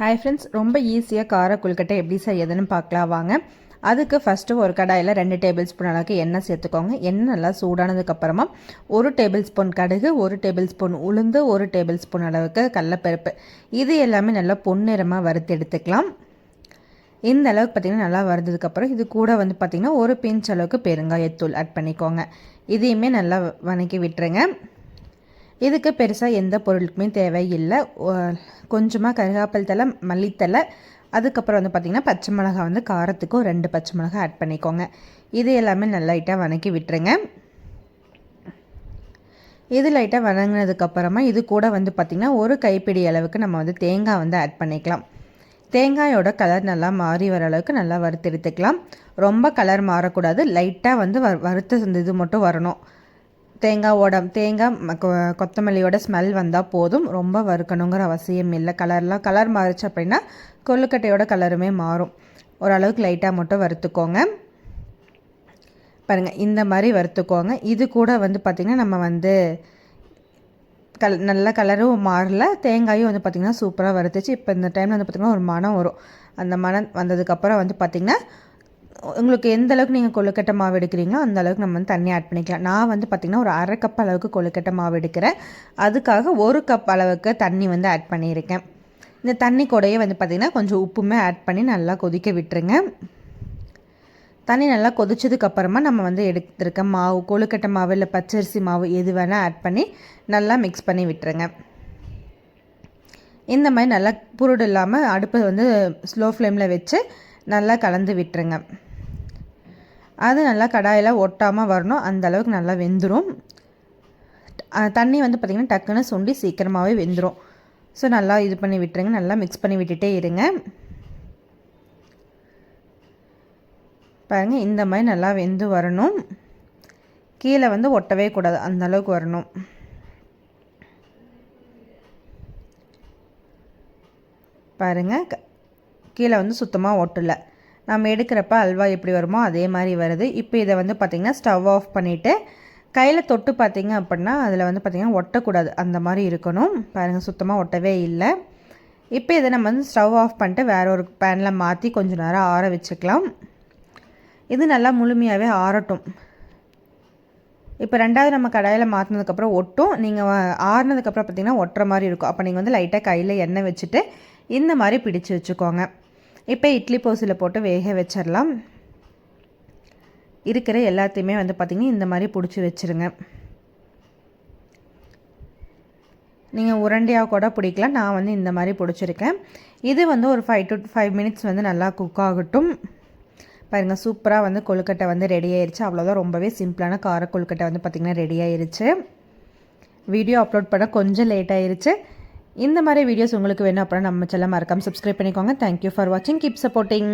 Hi friends ரொம்ப ஈஸியாக கார கொழுக்கட்டை எப்படி செய்யுதுன்னு பார்க்கலாம். வாங்க. அதுக்கு ஃபஸ்ட்டு ஒரு கடாயில் ரெண்டு டேபிள் ஸ்பூன் அளவுக்கு எண்ணெய் சேர்த்துக்கோங்க. எண்ணெய் நல்லா சூடானதுக்கப்புறமா ஒரு டேபிள் ஸ்பூன் கடுகு ஒரு டேபிள் ஸ்பூன் உளுந்து ஒரு டேபிள் ஸ்பூன் அளவுக்கு கடலப்பருப்பு. இது எல்லாமே நல்லா பொன்னிறமாக வறுத்து எடுத்துக்கலாம். இந்த அளவுக்கு பார்த்திங்கன்னா நல்லா வறுத்ததுக்கப்புறம் இது கூட வந்து பார்த்திங்கன்னா ஒரு பிஞ்ச் அளவுக்கு பெருங்காயத்தூள் ஆட் பண்ணிக்கோங்க. இதையுமே நல்லா வணக்கி விட்டுருங்க. இதுக்கு பெருசாக எந்த பொருளுக்குமே தேவையில்லை. கொஞ்சமாக கருகாப்பல் தலை மல்லித்தலை அதுக்கப்புறம் வந்து பார்த்திங்கன்னா பச்சை மிளகா வந்து காரத்துக்கும் ரெண்டு பச்சை மிளகா ஆட் பண்ணிக்கோங்க. இது எல்லாமே நல்லா லைட்டாக வணக்கி விட்டுருங்க. இது லைட்டாக வணங்கினதுக்கப்புறமா இது கூட வந்து பார்த்திங்கன்னா ஒரு கைப்பிடி அளவுக்கு நம்ம வந்து தேங்காய் வந்து ஆட் பண்ணிக்கலாம். தேங்காயோட கலர் நல்லா மாறி வர அளவுக்கு நல்லா வறுத்தெடுத்துக்கலாம் ரொம்ப கலர் மாறக்கூடாது. லைட்டாக வந்து வ வறுத்த இது மட்டும் வரணும். தேங்காவோட தேங்காய் கொத்தமல்லியோட ஸ்மெல் வந்தால் போதும். ரொம்ப வறுக்கணுங்கிற அவசியம் இல்லை. கலர்லாம் கலர் மாறிச்சு அப்படின்னா கொல்லுக்கட்டையோட கலருமே மாறும். ஓரளவுக்கு லைட்டாக மட்டும் வறுத்துக்கோங்க. பாருங்கள் இந்த மாதிரி வறுத்துக்கோங்க. இது கூட வந்து பார்த்திங்கன்னா நம்ம வந்து கல் நல்ல கலரும் மாறல. தேங்காயும் வந்து பார்த்திங்கன்னா சூப்பராக வறுத்துச்சு. இப்போ இந்த டைமில் வந்து பார்த்திங்கன்னா ஒரு மனம் வரும். அந்த மனம் வந்ததுக்கப்புறம் வந்து பார்த்திங்கன்னா உங்களுக்கு எந்த அளவுக்கு நீங்கள் கொழுக்கட்டை மாவு எடுக்கிறீங்களோ அந்த அளவுக்கு நம்ம வந்து தண்ணி ஆட் பண்ணிக்கலாம். நான் வந்து பார்த்திங்கன்னா ஒரு அரை கப் அளவுக்கு கொழுக்கட்டை மாவு எடுக்கிறேன். அதுக்காக ஒரு கப் அளவுக்கு தண்ணி வந்து ஆட் பண்ணியிருக்கேன். இந்த தண்ணி கூடையே வந்து பார்த்திங்கன்னா கொஞ்சம் உப்புமே ஆட் பண்ணி நல்லா கொதிக்க விட்டுருங்க. தண்ணி நல்லா கொதிச்சதுக்கப்புறமா நம்ம வந்து எடுத்துருக்க மாவு கொழுக்கட்டை மாவு இல்லை பச்சரிசி மாவு எது வேணால் ஆட் பண்ணி நல்லா மிக்ஸ் பண்ணி விட்டுருங்க. இந்த மாதிரி நல்லா புருடு இல்லாமல் அடுப்பை வந்து ஸ்லோ ஃப்ளேமில் வச்சு நல்லா கலந்து விட்டுருங்க. அது நல்லா கடாயில் ஒட்டாமல் வரணும். அந்த அளவுக்கு நல்லா வெந்துடும் தண்ணி வந்து பார்த்திங்கன்னா டக்குன்னு சுண்டி சீக்கிரமாகவே வெந்துடும் ஸோ நல்லா இது பண்ணி விட்டுருங்க. நல்லா மிக்ஸ் பண்ணி விட்டுட்டே இருங்க. பாருங்கள் இந்த மாதிரி நல்லா வெந்து வரணும். கீழே வந்து ஒட்டவே கூடாது. அந்த அளவுக்கு வரணும். பாருங்கள் கீழே வந்து சுத்தமாக ஒட்டலை. நம்ம எடுக்கிறப்ப அல்வா எப்படி வருமோ அதே மாதிரி வருது. இப்போ இதை வந்து பார்த்திங்கன்னா ஸ்டவ் ஆஃப் பண்ணிவிட்டு கையில் தொட்டு பார்த்திங்க அப்படின்னா அதில் வந்து பார்த்திங்கன்னா ஒட்டக்கூடாது. அந்த மாதிரி இருக்கணும். பாருங்கள் சுத்தமாக ஒட்டவே இல்லை. இப்போ இதை நம்ம வந்து ஸ்டவ் ஆஃப் பண்ணிட்டு வேறு ஒரு பேனில் மாற்றி கொஞ்சம் நேரம் ஆற வச்சுக்கலாம். இது நல்லா முழுமையாகவே ஆறட்டும். இப்போ ரெண்டாவது நம்ம கடாயில் மாற்றினதுக்கப்புறம் ஒட்டும். நீங்கள் ஆறுனதுக்கப்புறம் பார்த்திங்கன்னா ஒட்டுற மாதிரி இருக்கும். அப்போ நீங்கள் வந்து லைட்டாக கையில் எண்ணெய் வச்சுட்டு இந்த மாதிரி பிடிச்சி வச்சுக்கோங்க. இப்போ இட்லி போசில் போட்டு வேக வச்சிடலாம் இருக்கிற எல்லாத்தையுமே வந்து பார்த்திங்கன்னா இந்த மாதிரி பிடிச்சி வச்சுருங்க. நீங்கள் உரண்டையாக கூட பிடிக்கலாம். நான் வந்து இந்த மாதிரி பிடிச்சிருக்கேன். இது வந்து ஒரு ஃபைவ் டு ஃபைவ் மினிட்ஸ் வந்து நல்லா குக் ஆகட்டும். பாருங்கள் சூப்பராக வந்து கொழுக்கட்டை வந்து ரெடி ஆயிடுச்சு அவ்வளோதான் ரொம்பவே சிம்பிளான கார கொழுக்கட்டை வந்து பார்த்திங்கன்னா ரெடி ஆயிடுச்சு வீடியோ அப்லோட் பண்ண கொஞ்சம் லேட் ஆயிடுச்சு இந்த மாதிரி வீடியோஸ் உங்களுக்கு வேணும் அப்புறம் நம்ம செல்ல மறக்காமல் சப்ஸ்கிரைப் பண்ணிக்கோங்க. தேங்க்யூ ஃபார் வாட்சிங் கீப் சப்போர்ட்டிங்